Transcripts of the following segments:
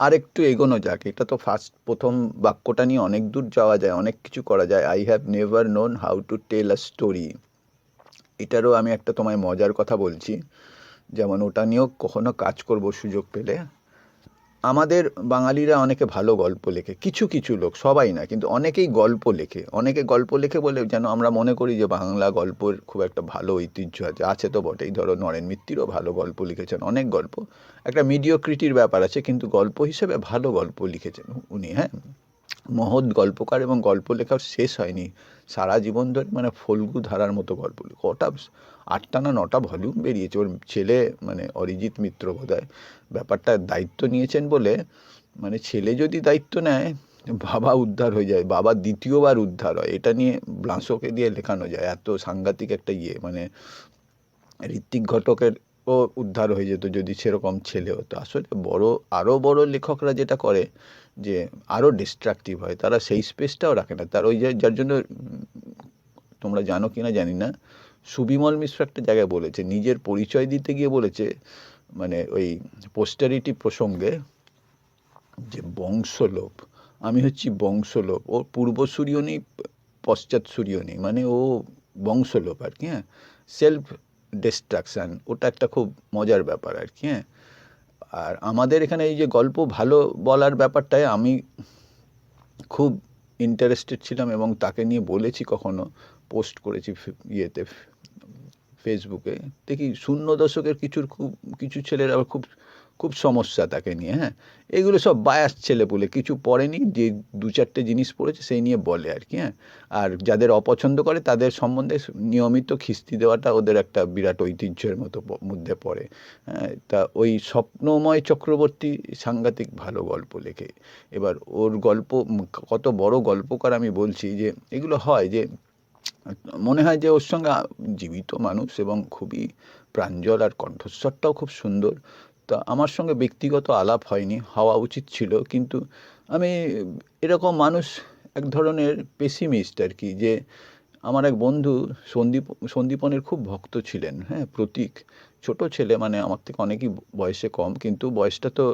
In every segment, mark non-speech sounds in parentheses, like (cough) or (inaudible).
আরেকটু এগোনো যাক। এটা তো ফার্স্ট প্রথম বাক্যটা নিয়ে অনেক দূর যাওয়া যায়, অনেক কিছু করা যায়। I have never known how to tell a story এটারও আমি একটা তোমায় মজার কথা বলছি। যেমন ওটা নিয়েও কখনো কাজ করব সুযোগ পেলে। আমাদের বাঙালিরা অনেকে ভালো গল্প লেখে, কিছু কিছু লোক, সবাই না, কিন্তু অনেকেই গল্প লেখে। অনেকে গল্প লেখে বলে যেন আমরা মনে করি যে বাংলা গল্পের খুব একটা ভালো ঐতিহ্য আছে আছে তো বটেই। ধরো নরেন মিত্তিরও ভালো গল্প লিখেছেন, অনেক গল্প। একটা মিডিওক্রিটির ব্যাপার আছে, কিন্তু গল্প হিসেবে ভালো গল্প লিখেছেন উনি হ্যাঁ? মহৎ গল্পকার এবং গল্প লেখার শেষ হয়নি। সারা জীবন ধরে মানে ফল্গু ধারার মতো গল্প লেখা। কটা আটটা না নটা ভলিউম বেরিয়েছে। ওর ছেলে মানে অরিজিৎ মিত্র বোধহয়, ব্যাপারটা দায়িত্ব নিয়েছেন বলে মানে ছেলে যদি দায়িত্ব নেয়, বাবা উদ্ধার হয়ে যায়, বাবা দ্বিতীয়বার উদ্ধার হয়। এটা নিয়ে ব্লাঁসোকে দিয়ে লেখানো যায়। এত সাংঘাতিক একটা ইয়ে মানে ঋত্বিক ঘটকের ও উদ্ধার হয়ে যেত যদি সেরকম ছেলে হতো। আসলে বড় আরও বড় লেখকরা যেটা করে, যে আরও ডিস্ট্রাকটিভ হয়, তারা সেই স্পেসটাও রাখে না। তার ওই যার জন্য তোমরা জানো কি না জানি না সুবিমল মিশ্র একটা জায়গায় বলেছে, নিজের পরিচয় দিতে গিয়ে বলেছে মানে ওই পোস্টারিটি প্রসঙ্গে যে বংশলোপ, আমি হচ্ছি বংশলোপ, ও পূর্বসূরীয় নেই পশ্চাৎসূরীয় নেই মানে ও বংশলোপ আর কি হ্যাঁ? সেলফ ডিস্ট্রাকশান ওটা একটা খুব মজার ব্যাপার আর কি হ্যাঁ? আর আমাদের এখানে এই যে গল্প ভালো বলার ব্যাপারটায় আমি খুব ইন্টারেস্টেড ছিলাম এবং তাকে নিয়ে বলেছি কখনো পোস্ট করেছি ইয়েতে ফেসবুকে। দেখি শূন্য দশকের কিছুর খুব, কিছু ছেলের আবার খুব খুব সমস্যা তাকে নিয়ে হ্যাঁ? এগুলো সব বায়াস ছেলে বলে, কিছু পড়েনি, যে দু চারটে জিনিস পড়েছে সেই নিয়ে বলে আর কি হ্যাঁ? আর যাদের অপছন্দ করে তাদের সম্বন্ধে নিয়মিত খিস্তি দেওয়াটা ওদের একটা বিরাট ঐতিহ্যের মতো মধ্যে পড়ে হ্যাঁ? তা ওই স্বপ্নময় চক্রবর্তী সাংঘাতিক ভালো গল্প লেখে। এবার ওর গল্প, কত বড় গল্পকার আমি বলছি যে, এগুলো হয় যে মনে হয় যে ওর সঙ্গে জীবিত মানুষ এবং খুবই প্রাঞ্জল আর কণ্ঠস্বরটাও খুব সুন্দর। তা আমার সঙ্গে ব্যক্তিগত আলাপ হয়নি, হওয়া উচিত ছিল। কিন্তু আমি এরকম মানুষ এক ধরনের পেসিমিস্ট আর কি, যে আমার এক বন্ধু সন্দীপ, সন্দীপনের খুব ভক্ত ছিলেন হ্যাঁ প্রতীক। ছোট ছেলে মানে আমার থেকে অনেকই বয়সে কম, কিন্তু বয়সটা তো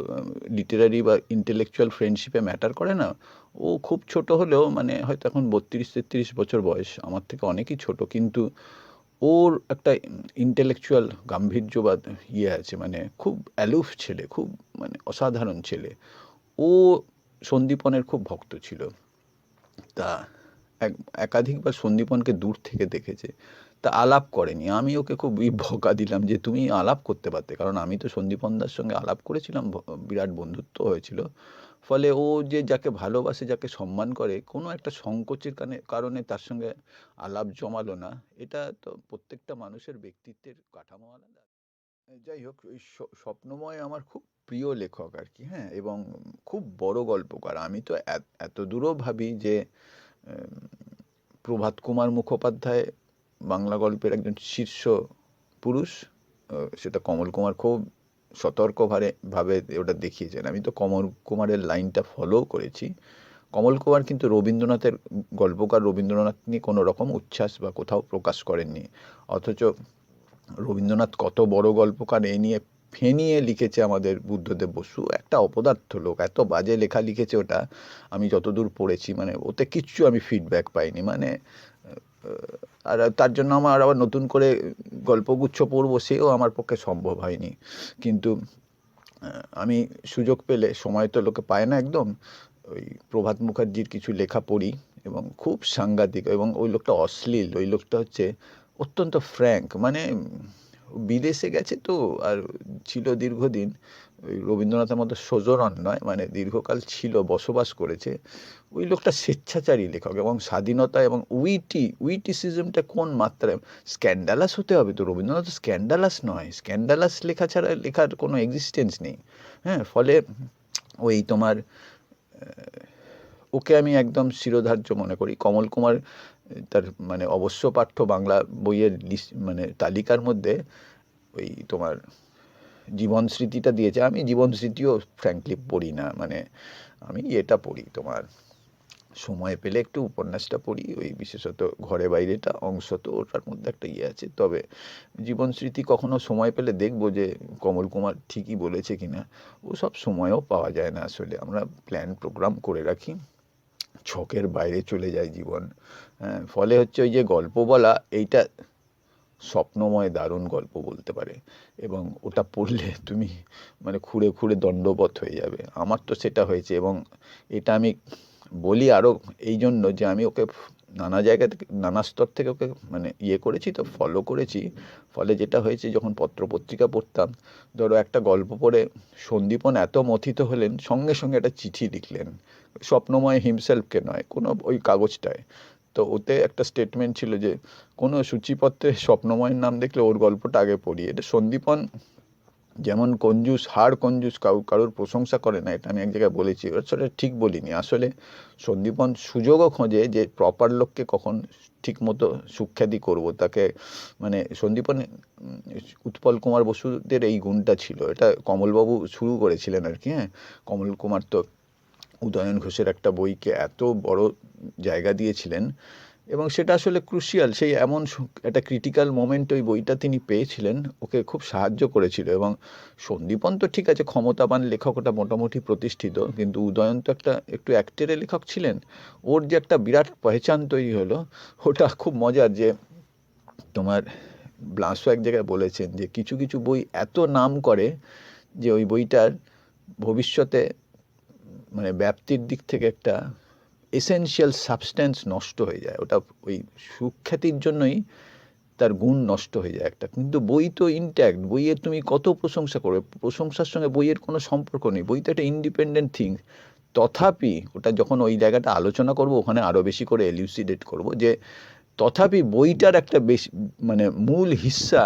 লিটারারি বা ইন্টেলেকচুয়াল ফ্রেন্ডশিপে ম্যাটার করে না। ও খুব ছোট হলেও মানে হয়তো এখন বত্রিশ, তেত্রিশ বছর বয়স, আমার থেকে অনেকই ছোট, কিন্তু ওর একটা ইন্টেলেকচুয়াল গাম্ভীর্যবাদ ইয়ে আছে মানে খুব অ্যালুফ ছেলে, খুব মানে অসাধারণ ছেলে। ও সন্দীপনের খুব ভক্ত ছিল। তা এক একাধিকবার সন্দীপনকে দূর থেকে দেখেছে। তা আলাপ করেনি। আমি ওকে খুব বকা দিলাম যে, তুমি আলাপ করতে পারতে। কারণ আমি তো সন্দীপনদার সঙ্গে আলাপ করেছিলাম বিরাট বন্ধুত্ব হয়েছিল। ফলে ও যে, যাকে ভালোবাসে, যাকে সম্মান করে, কোনো একটা সংকোচের কারণে তার সঙ্গে আলাপ জমালো না। এটা তো প্রত্যেকটা মানুষের ব্যক্তিত্বের কাঠামো আলাদা। যাই হোক ওই স্বপ্নময় আমার খুব প্রিয় লেখক আর কি হ্যাঁ? এবং খুব বড় গল্পকার। আমি তো এত দূরও ভাবি যে প্রভাত কুমার মুখোপাধ্যায়, বাংলা গল্পের একজন শীর্ষ পুরুষ সেটা কমল কুমার খুব সতর্কভাবে, ভাবে ওটা দেখিয়েছেন। আমি তো কমল কুমারের লাইনটা ফলো করেছি। কমল কুমার কিন্তু রবীন্দ্রনাথের গল্পকার, রবীন্দ্রনাথ নিয়ে কোনো রকম উচ্ছ্বাস বা কোথাও প্রকাশ করেননি। অথচ রবীন্দ্রনাথ কত বড় গল্পকার, এ নিয়ে ফেনিয়ে লিখেছে আমাদের বুদ্ধদেব বসু, একটা অপদার্থ লোক, এত বাজে লেখা লিখেছে ওটা, আমি যতদূর পড়েছি মানে ওতে কিচ্ছু আমি ফিডব্যাক পাইনি মানে আর তার জন্য আমার আবার নতুন করে গল্পগুচ্ছ পড়ব, সেও আমার পক্ষে সম্ভব হয়নি। কিন্তু আমি সুযোগ পেলে, সময় তো লোকে পায় না একদম, ওই প্রভাত মুখার্জির কিছু লেখা পড়ি, এবং খুব সাংঘাতিক, এবং ওই লোকটা অশ্লীল, ওই লোকটা হচ্ছে অত্যন্ত ফ্র্যাঙ্ক মানে বিদেশে গেছে তো, আর ছিল দীর্ঘদিন। ওই রবীন্দ্রনাথের মতো সোজরণ নয় মানে দীর্ঘকাল ছিল, বসবাস করেছে। ওই লোকটা স্বেচ্ছাচারী লেখক এবং স্বাধীনতা এবং উইটি, উইটিসিজমটা কোন মাত্রায় স্ক্যান্ডালাস হতে হবে তো, রবীন্দ্রনাথ স্ক্যান্ডালাস নয়। স্ক্যান্ডালাস লেখা ছাড়া লেখার কোনো এক্সিস্টেন্স নেই। হ্যাঁ ফলে ওই তোমার ওকে আমি একদম শিরোধার্য মনে করি। কমল কুমার তার মানে অবশ্য পাঠ্য বাংলা বইয়ের লিস্ট মানে তালিকার মধ্যে ওই তোমার জীবন স্মৃতিটা দিয়েছে। আমি জীবন স্মৃতিও ফ্র্যাঙ্কলি পড়ি না মানে আমি এটা পড়ি তোমার সময় পেলে একটু উপন্যাসটা পড়ি, ওই বিশেষত ঘরে বাইরেটা, অংশ তো ওটার মধ্যে একটা ইয়ে আছে। তবে জীবন স্মৃতি কখনো সময় পেলে দেখব যে কমল কুমার ঠিকই বলেছে কিনা। ও সব সময়ও পাওয়া যায় না আসলে। আমরা প্ল্যান প্রোগ্রাম করে রাখি। ছকের বাইরে চলে যায় জীবন। হ্যাঁ ফলে হচ্ছে ওই যে গল্প বলা, এইটা স্বপ্নময় দারুণ গল্প বলতে পারে। এবং ওটা পড়লে তুমি মানে খুঁড়ে খুঁড়ে দণ্ডবত হয়ে যাবে। আমার তো সেটা হয়েছে এবং এটা আমি বলি আরও এই জন্য যে আমি ওকে নানা জায়গা থেকে, নানা স্তর থেকে ওকে মানে ইয়ে করেছি তো ফলো করেছি। ফলে যেটা হয়েছে, যখন পত্র পত্রিকা পড়তাম, ধরো একটা গল্প পড়ে, সন্দীপন এত মথিত হলেন, সঙ্গে সঙ্গে একটা চিঠি লিখলেন। স্বপ্নময় হিমসেলফকে নয়, কোনো ওই কাগজটায়। তো ওতে একটা স্টেটমেন্ট ছিল যে, কোনো সূচিপত্রে স্বপ্নময়ের নাম দেখলে ওর গল্পটা আগে পড়ি। এটা সন্দীপন যেমন কঞ্জুস হাড় কঞ্জুস কাউ, কারোর প্রশংসা করে না, এটা আমি এক জায়গায় বলেছি। এবার সেটা ঠিক বলিনি। আসলে সন্দীপন সুযোগও খোঁজে যে প্রপার লোককে কখন ঠিক মতো সুখ্যাতি করব। তাকে মানে সন্দীপন উৎপল কুমার বসুদের এই গুণটা ছিল। এটা কমলবাবু শুরু করেছিলেন আর কি হ্যাঁ? কমল কুমার তো উদয়ন ঘোষের একটা বইকে এত বড় জায়গা দিয়েছিলেন। এবং সেটা আসলে ক্রুশিয়াল সেই এমন একটা ক্রিটিক্যাল মোমেন্ট ওই বইটা তিনি পেয়েছিলেন, ওকে খুব সাহায্য করেছিল এবং সন্দীপন তো ঠিক আছে, ক্ষমতাবান লেখক, ওটা মোটামুটি প্রতিষ্ঠিত, কিন্তু উদয়ন তো একটা একটু অ্যাক্টেরে লেখক ছিলেন, ওর যে একটা বিরাট পহচান তৈরি হলো, ওটা খুব মজার যে তোমার ব্লাসও এক জায়গায় বলেছেন যে কিছু কিছু বই এত নাম করে যে ওই বইটার ভবিষ্যতে মানে ব্যাপ্তির দিক থেকে একটা এসেনশিয়াল সাবস্ট্যান্স নষ্ট হয়ে যায়। ওটা ওই সুখ্যাতির জন্যই তার গুণ নষ্ট হয়ে যায় একটা। কিন্তু বই তো ইনট্যাক্ট বইয়ের তুমি কত প্রশংসা করবে? প্রশংসার সঙ্গে বইয়ের কোনো সম্পর্ক নেই। বই তো একটা ইন্ডিপেন্ডেন্ট থিং তথাপি ওটা যখন ওই জায়গাটা আলোচনা করব, ওখানে আরও বেশি করে এলিউসিডেট করব যে, তথাপি বইটার একটা বেশি মানে মূল হিস্সা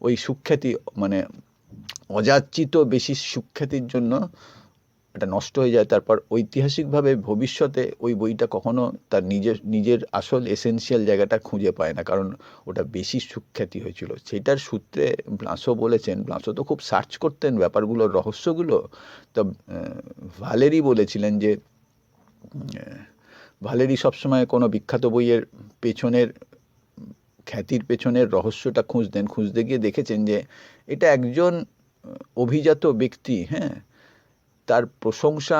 ওই সুখ্যাতি মানে অযাচিত বেশি সুখ্যাতির জন্য এটা নষ্ট হয়ে যায়, তারপর ঐতিহাসিকভাবে ভবিষ্যতে ওই বইটা কখনো তার নিজের নিজের আসল এসেনশিয়াল জায়গাটা খুঁজে পায় না, কারণ ওটা বেশি সুখ্যাতি হয়েছিল। সেটার সূত্রে ব্লাঁসো বলেছেন, ব্লাঁসো তো খুব সার্চ করতেন ব্যাপারগুলোর রহস্যগুলো। তো ভালেরি বলেছিলেন যে ভালেরি সবসময় কোনো বিখ্যাত বইয়ের পেছনের, খ্যাতির পেছনের রহস্যটা খুঁজতেন। খুঁজতে গিয়ে দেখেছেন যে, এটা একজন অভিজাত ব্যক্তি হ্যাঁ? তার প্রশংসা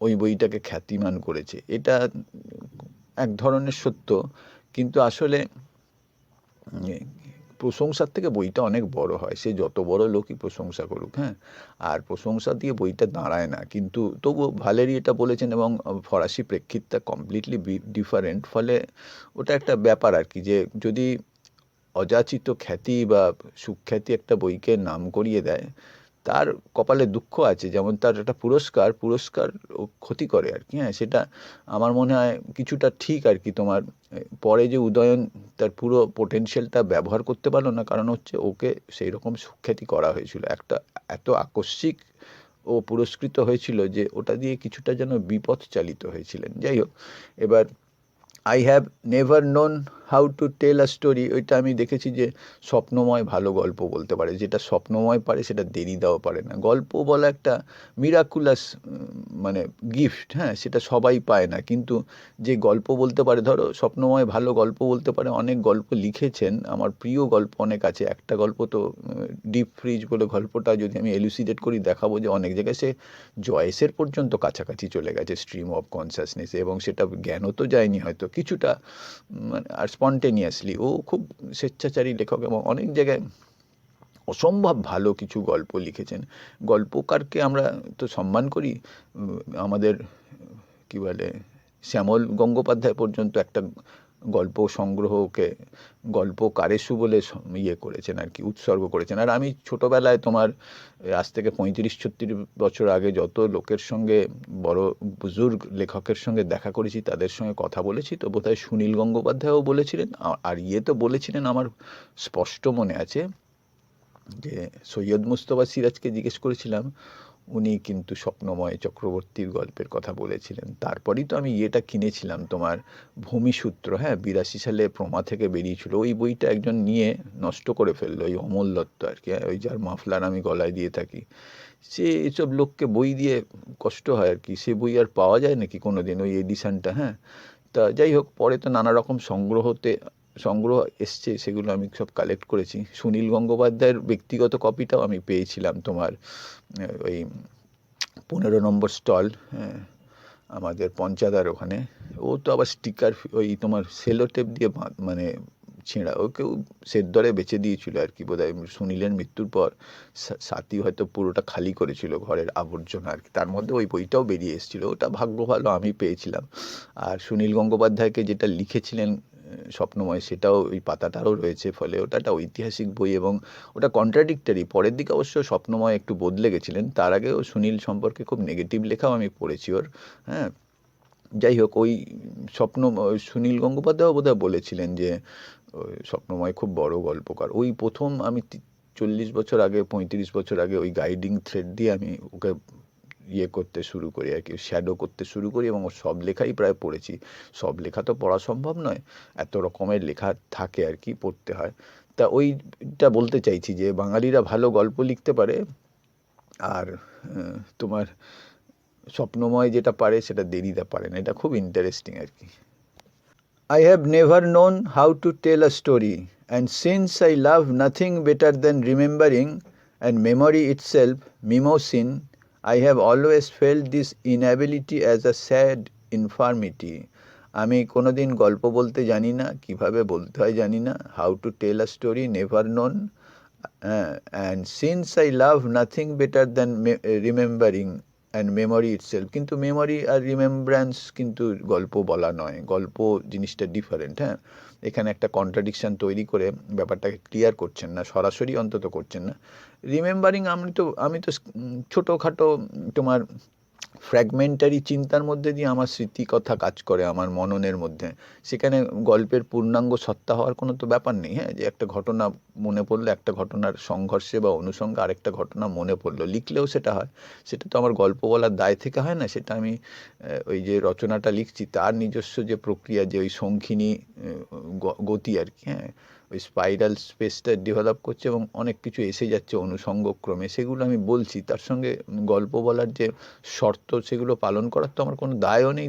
ওই বইটাকে খ্যাতিমান করেছে। এটা এক ধরনের সত্য, কিন্তু আসলে প্রশংসার থেকে বইটা অনেক বড় হয়। সে যত বড় লোকই প্রশংসা করুক হ্যাঁ? আর প্রশংসা দিয়ে বইটা দাঁড়ায় না। কিন্তু তবু ভালেরই এটা বলেছেন এবং ফরাসি প্রেক্ষিতটা কমপ্লিটলি ডিফারেন্ট ফলে ওটা একটা ব্যাপার আর কি যে যদি অযাচিত খ্যাতি বা সুখ্যাতি একটা বইকে নাম করিয়ে দেয় তার কপালে দুঃখ আছে, যেমন তার একটা পুরস্কার পুরস্কার ও ক্ষতি করে আর কি হ্যাঁ সেটা আমার মনে হয় কিছুটা ঠিক আর কি তোমার। পরে যে উদয়ন তার পুরো পোটেনশিয়ালটা ব্যবহার করতে পারল না, কারণ হচ্ছে ওকে সেই রকম সুখ্যাতি করা হয়েছিল। একটা এত আকস্মিক ও পুরস্কৃত হয়েছিল যে ওটা দিয়ে কিছুটা যেন বিপদ চালিত হয়েছিলেন। যাই হোক, এবার I have never known how to tell a story ওইটা আমি দেখেছি যে স্বপ্নময় ভালো গল্প বলতে পারে। যেটা স্বপ্নময় পারে, সেটা দেরি দেওয়া পারে না। গল্প বলা একটা মিরাকুলাস মানে গিফট হ্যাঁ সেটা সবাই পায় না। কিন্তু যে গল্প বলতে পারে, ধরো স্বপ্নময় ভালো গল্প বলতে পারে, অনেক গল্প লিখেছেন। আমার প্রিয় গল্প অনেক আছে। একটা গল্প তো ডিপ ফ্রিজ বলে গল্পটা যদি আমি এলুসিডেট করি, দেখাবো যে অনেক জায়গায় সে জয়েসের পর্যন্ত কাছাকাছি চলে গেছে স্ট্রিম অফ কনসাসনেস এবং সেটা জ্ঞানও তো যায়নি হয়তো। কিছুটা মানে আর স্পন্টেনিয়াসলি ও খুব স্বেচ্ছাচারী লেখক এবং অনেক জায়গায় অসম্ভব ভালো কিছু গল্প লিখেছেন। গল্পকারকে আমরা তো সম্মান করি আমাদের, কি বলে, শ্যামল গঙ্গোপাধ্যায় পর্যন্ত একটা গল্প সংগ্রহকে গল্প কারেসু বলে ইয়ে করেছেন আর কি, উৎসর্গ করেছেন। আর আমি ছোটোবেলায় তোমার আজ থেকে পঁয়ত্রিশ, ছত্রিশ বছর আগে যত লোকের সঙ্গে, বড় বুজুর্গ লেখকের সঙ্গে দেখা করেছি, তাদের সঙ্গে কথা বলেছি, তো বোধহয় সুনীল গঙ্গোপাধ্যায়ও বলেছিলেন আর ইয়ে তো বলেছিলেন আমার স্পষ্ট মনে আছে যে সৈয়দ মুস্তফা সিরাজকে জিজ্ঞেস করেছিলাম উনি কিন্তু স্বপ্নময় চক্রবর্তীর গল্পের কথা বলেছিলেন। তারপরেই তো আমি ইয়েটা কিনেছিলাম তোমার ভূমিসূত্র হ্যাঁ? বিরাশি সালে প্রমা থেকে বেরিয়েছিল। ওই বইটা একজন নিয়ে নষ্ট করে ফেলল ওই অমল দত্ত আর কি হ্যাঁ, ওই যার মাফলার আমি গলায় দিয়ে থাকি। সে এসব লোককে বই দিয়ে কষ্ট হয় আর কি। সে বই আর পাওয়া যায় নাকি কোনো দিন ওই এডিশানটা হ্যাঁ? তা যাই হোক পরে তো নানা রকম সংগ্রহতে সংগ্রহ এসছে সেগুলো আমি সব কালেক্ট করেছি। সুনীল গঙ্গোপাধ্যায়ের ব্যক্তিগত কপিটাও আমি পেয়েছিলাম তোমার ওই পনেরো নম্বর স্টল হ্যাঁ আমাদের পঞ্চাদার ওখানে। ও তো আবার স্টিকার ওই তোমার সেলো টেপ দিয়ে মানে ছেঁড়া। ওকেও দরে বেচে দিয়েছিল আর কি, বোধহয় সুনীলের মৃত্যুর পর। সাথী হয়তো পুরোটা খালি করেছিল ঘরের আবর্জনা আর কি। তার মধ্যে ওই বইটাও বেরিয়ে এসেছিল। ওটা ভাগ্য ভালো আমি পেয়েছিলাম। আর সুনীল গঙ্গোপাধ্যায়কে যেটা লিখেছিলেন স্বপ্নময়, সেটাও ওই পাতাটাও রয়েছে, ফলে ওটা একটা ঐতিহাসিক বই এবং ওটা কন্ট্রাডিক্টারি পরের দিকে অবশ্য স্বপ্নময় একটু বদলে গেছিলেন, তার আগেও সুনীল সম্পর্কে খুব নেগেটিভ লেখাও আমি পড়েছি ওর হ্যাঁ। যাই হোক, ওই স্বপ্ন, সুনীল গঙ্গোপাধ্যায়ও বোধহয় বলেছিলেন যে স্বপ্নময় খুব বড় গল্পকার। ওই প্রথম আমি চল্লিশ বছর আগে, পঁয়ত্রিশ বছর আগে ওই গাইডিং থ্রেড দিয়ে আমি ওকে ইয়ে করতে শুরু করি আর কি শ্যাডো করতে শুরু করি এবং ওর সব লেখাই প্রায় পড়েছি। সব লেখা তো পড়া সম্ভব নয় এত রকমের লেখা থাকে আর কি পড়তে হয়। তা ওইটা বলতে চাইছি যে বাঙালিরা ভালো গল্প লিখতে পারে আর তোমার স্বপ্নময় যেটা পারে সেটা দেরিদা পারে না এটা খুব ইন্টারেস্টিং আর কি। I have never known how to tell a story, and since I love nothing better than remembering and memory itself, mimosine, I have always felt this inability as a sad infirmity. আমি কোনো দিন গল্প বলতে জানি না, কীভাবে বলতে হয় জানি না how to tell a story never known and since I love nothing better than remembering and memory itself কিন্তু মেমোরি আর রিমেম্ব্রান্স কিন্তু গল্প বলা নয়, গল্প জিনিসটা ডিফারেন্ট হ্যাঁ এখানে একটা কন্ট্রাডিকশান তৈরি করে ব্যাপারটাকে ক্লিয়ার করছেন না, সরাসরি অন্তত করছেন না। রিমেম্বারিং আমি তো আমি তো ছোটোখাটো তোমার ফ্র্যাগমেন্টারি চিন্তার মধ্যে দিয়ে আমার স্মৃতি কথা কাজ করে আমার মননের মধ্যে। সেখানে গল্পের পূর্ণাঙ্গ সত্তা হওয়ার কোনো তো ব্যাপার নেই হ্যাঁ? যে একটা ঘটনা মনে পড়ল একটা ঘটনার সংঘর্ষে বা অনুষঙ্গে আরেকটা ঘটনা মনে পড়ল, লিখলেও সেটা হয়। সেটা তো আমার গল্প বলার দায় থেকে হয় না, সেটা আমি ওই যে রচনাটা লিখছি, তার নিজস্ব যে প্রক্রিয়া, যে ওই সংখিনী গতি আর কি হ্যাঁ? ওই স্পাইরাল স্পেসটা ডেভেলপ করছে এবং অনেক কিছু এসে যাচ্ছে অনুষঙ্গক্রমে। সেগুলো আমি বলছি, তার সঙ্গে গল্প বলার যে শর্ত সেগুলো পালন করার তো আমার কোনো দায়ও নেই,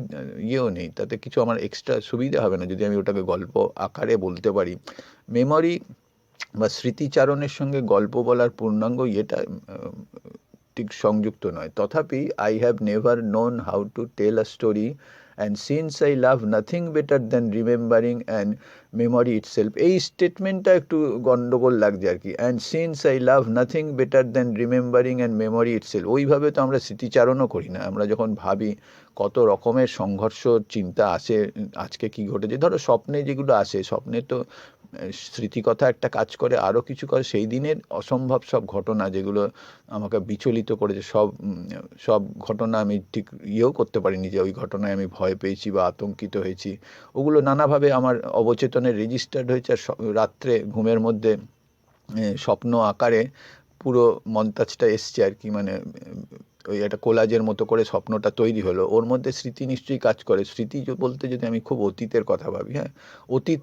ইয়েও নেই। তাতে কিছু আমার এক্সট্রা সুবিধা হবে না যদি আমি ওটাকে গল্প আকারে বলতে পারি। মেমরি বা স্মৃতিচারণের সঙ্গে গল্প বলার পূর্ণাঙ্গ ইয়েটা ঠিক সংযুক্ত নয়। তথাপি I have never known how to tell a story and since I love nothing better than remembering and memory itself এই স্টেটমেন্টটা একটু গণ্ডগোল লাগছে আর কি। And since I love nothing better than remembering and memory itself ওইভাবে তো আমরা স্মৃতিচারণও করি না। আমরা যখন ভাবি কত রকমের সংঘর্ষ, চিন্তা আসে, আজকে কি ঘটেছে। ধরো স্বপ্নে যেগুলো আসে, স্বপ্নে তো স্মৃতিকথা একটা কাজ করে আরও কিছু করে, সেই দিনের অসম্ভব সব ঘটনা যেগুলো আমাকে বিচলিত করেছে, সব সব ঘটনা আমি ঠিক ইয়েও করতে পারিনি যে ওই ঘটনায় আমি ভয় পেয়েছি বা আতঙ্কিত হয়েছি। ওগুলো নানাভাবে আমার অবচেতনে রেজিস্টার্ড হয়েছে আর রাত্রে ঘুমের মধ্যে স্বপ্ন আকারে পুরো মন্তাজটা এসছে আর কি মানে ওই একটা কোলাজের মতো করে স্বপ্নটা তৈরি হলো। ওর মধ্যে স্মৃতি নিশ্চয়ই কাজ করে। স্মৃতি বলতে যদি আমি খুব অতীতের কথা ভাবি হ্যাঁ? অতীত,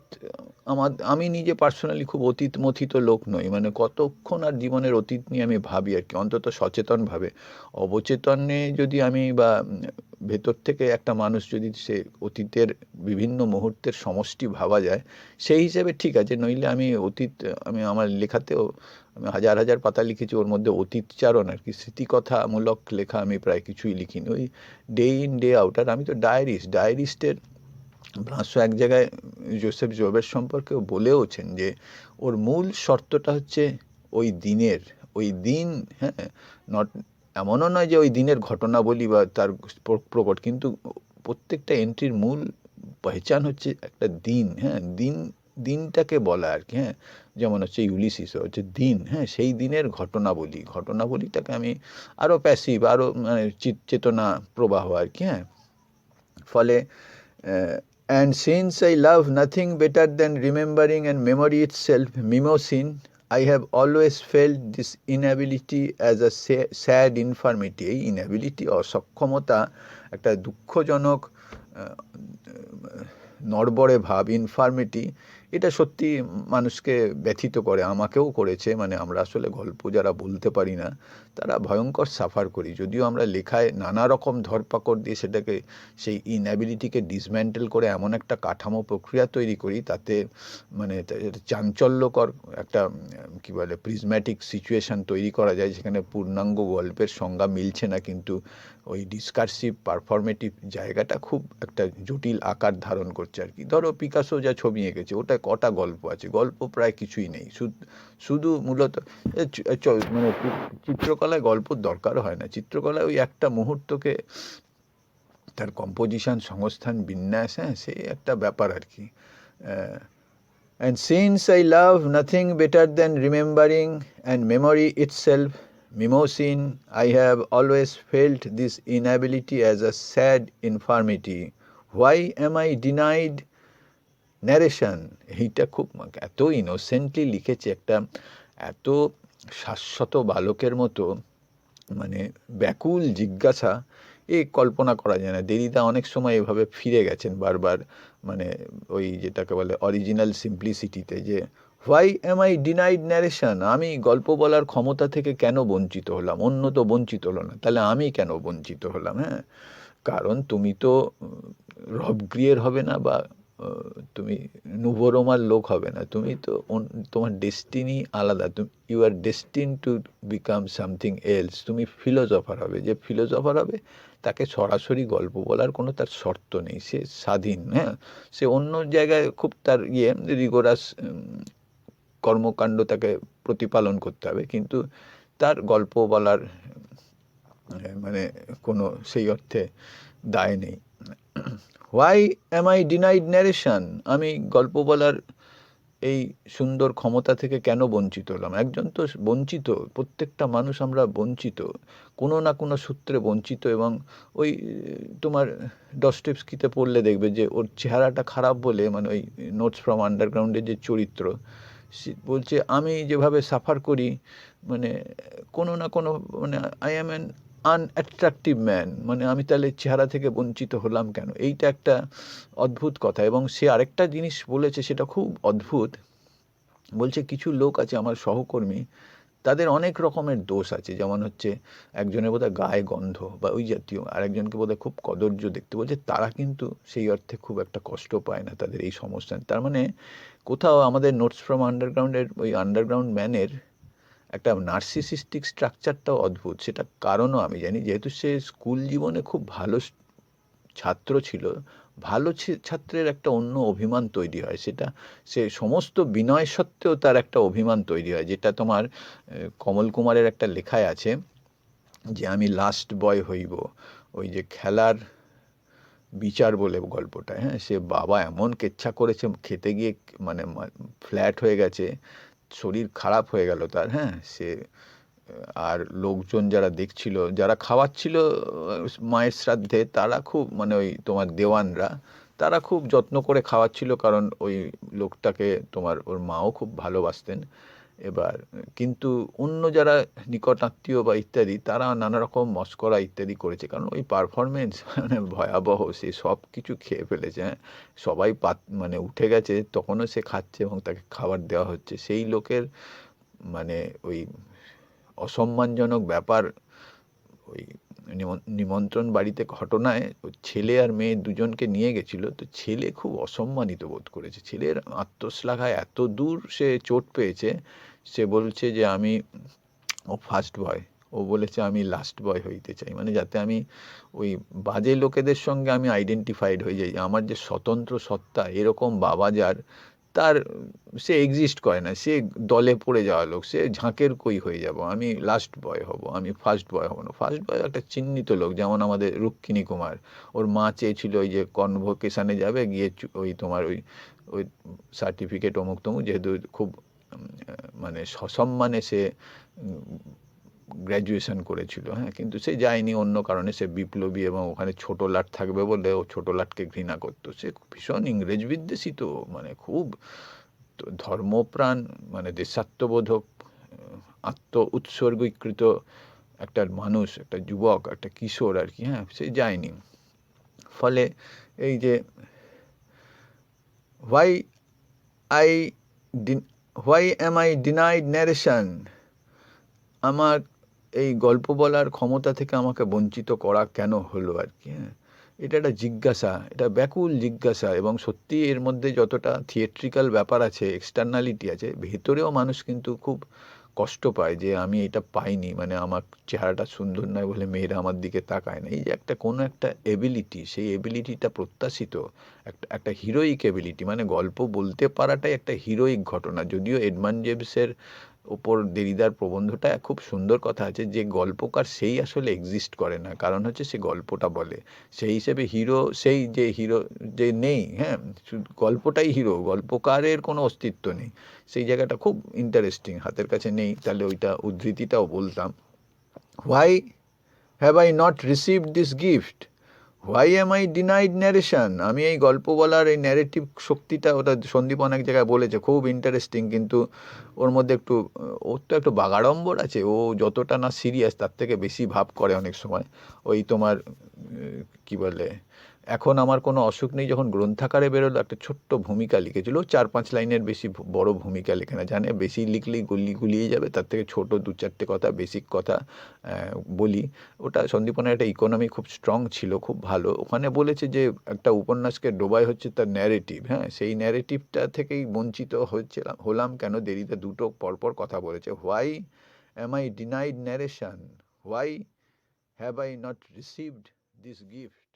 আমার, আমি নিজে পার্সোনালি খুব অতীত মথিত লোক নই। মানে কতক্ষণ আর জীবনের অতীত নিয়ে আমি ভাবি আর কি, অন্তত সচেতনভাবে। অবচেতনে যদি আমি বা ভেতর থেকে একটা মানুষ যদি সে অতীতের বিভিন্ন মুহূর্তের সমষ্টি ভাবা যায়, সেই হিসেবে ঠিক আছে, নইলে আমি অতীত, আমি আমার লেখাতেও আমি হাজার হাজার পাতা লিখেছি, ওর মধ্যে অতীতচারণ আর কি, স্মৃতিকথামূলক লেখা আমি প্রায় কিছুই লিখিনি। ওই ডে ইন ডে আউট আর আমি তো ডায়েরিস্ট ডায়েরিস্টের ব্রাঁসো এক জায়গায় জোসেফ জবের সম্পর্কেও বলেওছেন যে, ওর মূল শর্তটা হচ্ছে ওই দিনের, ওই দিন হ্যাঁ নট এমনও নয় যে ওই দিনের ঘটনা বলি বা তার প্রকট, কিন্তু প্রত্যেকটা এন্ট্রির মূল পহচান হচ্ছে একটা দিন হ্যাঁ? দিন, দিনটাকে বলা আর কি হ্যাঁ? যেমন হচ্ছে ইউলিসিস হচ্ছে দিন হ্যাঁ? সেই দিনের ঘটনাবলী, ঘটনাবলীটাকে আমি আরও প্যাসিভ আরও মানে চেতনা প্রবাহ আর কি হ্যাঁ? ফলে and since I love nothing better than remembering and memory itself Mnemosyne I have always felt this inability as a sad infirmity এই ইনঅ্যাবিলিটি অসক্ষমতা একটা দুঃখজনক আহ, নড়বড়ে ভাব ইনফার্মিটি এটা সত্যি মানুষকে ব্যথিত করে, আমাকেও করেছে। মানে আমরা আসলে গল্প যারা বলতে পারি না, তারা ভয়ঙ্কর সাফার করি। যদিও আমরা লেখায় নানা রকম ধরপাকড় দিয়ে সেটাকে, সেই ইনঅ্যাবিলিটিকে ডিসম্যান্টেল করে এমন একটা কাঠামো প্রক্রিয়া তৈরি করি, তাতে মানে চাঞ্চল্যকর একটা, কি বলে প্রিজম্যাটিক সিচুয়েশন তৈরি করা যায়, যেখানে পূর্ণাঙ্গ গল্পের সংজ্ঞা মিলছে না, কিন্তু ওই ডিসকার্সিভ পারফরমেটিভ জায়গাটা খুব একটা জটিল আকার ধারণ করছে আর কি। ধরো পিকাসো যা ছবি এঁকেছে, ওটা কটা গল্প আছে? গল্প প্রায় কিছুই নেই। শুধু মূলত মানে চিত্রকলায় গল্পর দরকার হয় না। চিত্রকলায় ওই একটা মুহূর্তকে তার কম্পোজিশন সংস্থান, বিন্যাস হ্যাঁ সে একটা ব্যাপার আর কি। And since I love nothing better than remembering and memory itself Mnemosyne I have always felt this inability as a sad infirmity why am I denied narration এইটা খুব এত ইনোসেন্টলি লিখেছে একটা এত শাশ্বত বালকের মতো মানে ব্যাকুল জিজ্ঞাসা। এ কল্পনা করা যায় না। দেরিদা অনেক সময় এভাবে ফিরে গেছেন বারবার মানে ওই যেটাকে বলে অরিজিনাল সিম্পলিসিটিতে যে why am I denied narration আমি গল্প বলার ক্ষমতা থেকে কেন বঞ্চিত হলাম? অন্য তো বঞ্চিত হলো না। তাহলে আমি কেন বঞ্চিত হলাম হ্যাঁ? কারণ তুমি তো উম, রবগ্রিয়ের হবে না বা তুমি নুভরোমার লোক হবে না। তুমি তো তোমার ডেস্টিনি আলাদা। তুমি you are destined to become something else তুমি ফিলোজফার হবে। যে ফিলোজফার হবে তাকে সরাসরি গল্প বলার কোনো তার শর্ত নেই। সে স্বাধীন হ্যাঁ? সে অন্য জায়গায় খুব তার ইয়ে রিগোরাস কর্মকাণ্ড তাকে প্রতিপালন করতে হবে। কিন্তু তার গল্প বলার মানে কোনো সেই অর্থে দায় নেই। Why am I denied narration আমি গল্প বলার এই সুন্দর ক্ষমতা থেকে কেন বঞ্চিত হলাম? একজন তো বঞ্চিত, প্রত্যেকটা মানুষ আমরা বঞ্চিত, কোনো না কোনো সূত্রে বঞ্চিত এবং ওই, তোমার ডস্টেপস্কিতে পড়লে দেখবে যে ওর চেহারাটা খারাপ বলে মানে ওই নোটস ফ্রম আন্ডারগ্রাউন্ডের যে চরিত্র বলছে, আমি যেভাবে সাফার করি মানে কোনো না কোনো মানে I am an unattractive man মানে আমি তাহলে চেহারা থেকে বঞ্চিত হলাম কেন? এইটা একটা অদ্ভুত কথা এবং সে আরেকটা জিনিস বলেছে সেটা খুব অদ্ভুত। বলছে, কিছু লোক আছে আমার সহকর্মী তাদের অনেক রকমের দোষ আছে। যেমন হচ্ছে একজনের বোধহয় গায়ে গন্ধ বা ওই জাতীয় আর আরেকজনকে বোধহয় খুব কদর্য দেখতে বলছে, তারা কিন্তু সেই অর্থে খুব একটা কষ্ট পায় না তাদের এই সমস্যা। তার মানে কোথাও আমাদের নোটস ফ্রম আন্ডারগ্রাউন্ডের ওই আন্ডারগ্রাউন্ড ম্যানের একটা নার্সিসিস্টিক স্ট্রাকচারটাও অদ্ভুত। সেটা কারণও আমি জানি, যেহেতু সে স্কুল জীবনে খুব ভালো ছাত্র ছিল ভালো ছাত্রের একটা অন্য অভিমান তৈরি হয়। সেটা, সে সমস্ত বিনয় সত্ত্বেও তার একটা অভিমান তৈরি হয়, যেটা তোমার কমল কুমারের একটা লেখায় আছে যে, আমি লাস্ট বয় হইব। ওই যে খেলার বিচার বলে গল্পটা হ্যাঁ? সে বাবা এমন কেচ্ছা করেছে, খেতে গিয়ে মানে ফ্ল্যাট হয়ে গেছে, শরীর খারাপ হয়ে গেল তার হ্যাঁ? সে আর লোকজন যারা দেখছিল, যারা খাওয়াচ্ছিল মায়ের শ্রাদ্ধে, তারা খুব মানে ওই তোমার দেওয়ানরা, তারা খুব যত্ন করে খাওয়াচ্ছিল কারণ ওই লোকটাকে তোমার ওর মাও খুব ভালোবাসতেন। এবার কিন্তু অন্য যারা নিকট আত্মীয় বা ইত্যাদি, তারা নানা রকম মস্করা ইত্যাদি করেছে কারণ ওই পারফরমেন্স (laughs) মানে ভয়াবহ, সে সব কিছু খেয়ে ফেলেছে হ্যাঁ। সবাই পাত মানে উঠে গেছে, তখনও সে খাচ্ছে এবং তাকে খাবার দেওয়া হচ্ছে। সেই লোকের মানে ওই অসম্মানজনক ব্যাপার। ওই নিমন্ত্রণ বাড়িতে ঘটনায় ছেলে আর মেয়ে দুজনকে নিয়ে গেছিল। তো ছেলে খুব অসম্মানিত বোধ করেছে। ছেলের আত্মশ্লাঘায় এত দূর সে চোট পেয়েছে, সে বলছে যে, আমি, ও ফার্স্ট বয় ও বলেছে আমি লাস্ট বয় হইতে চাই। মানে যাতে আমি ওই বাজে লোকেদের সঙ্গে আমি আইডেন্টিফাইড হয়ে যাই। আমার যে স্বতন্ত্র সত্তা, এরকম বাবা যার তার, সে এক্সিস্ট করে না, সে দলে পড়ে যাওয়া লোক, সে ঝাঁকের কই হয়ে যাব? আমি লাস্ট বয় হব, আমি ফার্স্ট বয় হব না। ফার্স্ট বয় একটা চিহ্নিত লোক, যেমন আমাদের রুক্মিণী কুমার। ওর মা চেয়েছিল ওই যে কনভোকেশানে যাবে, গিয়ে ওই তোমার ওই ওই সার্টিফিকেট অমুক তমুক যেহেতু খুব মানে সসম্মানে সে গ্র্যাজুয়েশন করেছিল হ্যাঁ? কিন্তু সে যায়নি, অন্য কারণে সে বিপ্লবী এবং ওখানে ছোট লাট থাকবে বলে ও ছোট লাটকে ঘৃণা করতো। সে ভীষণ ইংরেজ বিদ্বেষী তো মানে খুব ধর্মপ্রাণ মানে দেশাত্মবোধক, আত্ম উৎসর্গীকৃত একটা মানুষ, একটা যুবক, একটা কিশোর আর কি হ্যাঁ? সে যায়নি। ফলে এই যে why I why am I denied narration আমার এই গল্প বলার ক্ষমতা থেকে আমাকে বঞ্চিত করা কেন হলো আর কি হ্যাঁ? এটা একটা জিজ্ঞাসা, এটা ব্যাকুল জিজ্ঞাসা এবং সত্যি এর মধ্যে যতটা থিয়েট্রিক্যাল ব্যাপার আছে এক্সটার্নালিটি আছে, ভেতরেও মানুষ কিন্তু খুব কষ্ট পায় যে আমি এটা পাইনি মানে আমার চেহারাটা সুন্দর নয় বলে মেয়েরা আমার দিকে তাকায় না। এই যে একটা কোনো একটা এবিলিটি সেই এবিলিটিটা প্রত্যাশিত, একটা একটা হিরোইক এবিলিটি মানে গল্প বলতে পারাটাই একটা হিরোইক ঘটনা। যদিও এডমান জেমসের ওপর দেরিদার প্রবন্ধটা, খুব সুন্দর কথা আছে যে গল্পকার সেই আসলে এক্সিস্ট করে না। কারণ হচ্ছে সে গল্পটা বলে। সেই হিসেবে হিরো সেই যে হিরো যে নেই হ্যাঁ গল্পটাই হিরো গল্পকারের কোনো অস্তিত্ব নেই। সেই জায়গাটা খুব ইন্টারেস্টিং হাতের কাছে নেই, তাহলে ওইটা উদ্ধৃতিটাও বলতাম। Why have I not received this gift why am I denied narration আমি এই গল্প বলার এই ন্যারেটিভ শক্তিটা ওটা সন্দীপ অনেক জায়গায় বলেছে, খুব ইন্টারেস্টিং কিন্তু ওর মধ্যে একটু ওর তো একটু বাগাড়ম্বর আছে, ও যতটা না সিরিয়াস তার থেকে বেশি ভাব করে অনেক সময়। ওই তোমার, কি বলে এখন আমার কোনো অসুখ নেই। যখন গ্রন্থাকারে বেরোলো, একটা ছোট্ট ভূমিকা লিখেছিল। চার পাঁচ লাইনের বেশি বড় ভূমিকা লেখে না, জানে? বেশি লিখলেই গলি গুলিয়ে যাবে, তার থেকে ছোট দু চারটে কথা বেসিক কথা বলি। ওটা সন্দীপনের একটা ইকোনমি খুব স্ট্রং ছিল, খুব ভালো। ওখানে বলেছে যে, একটা উপন্যাসকে ডোবাই হচ্ছে তার ন্যারেটিভ হ্যাঁ? সেই ন্যারেটিভটা থেকেই বঞ্চিত হচ্ছিলাম, হলাম কেন দেরিতে? দুটো পরপর কথা বলেছে। Why am I denied narration why have I not received this gift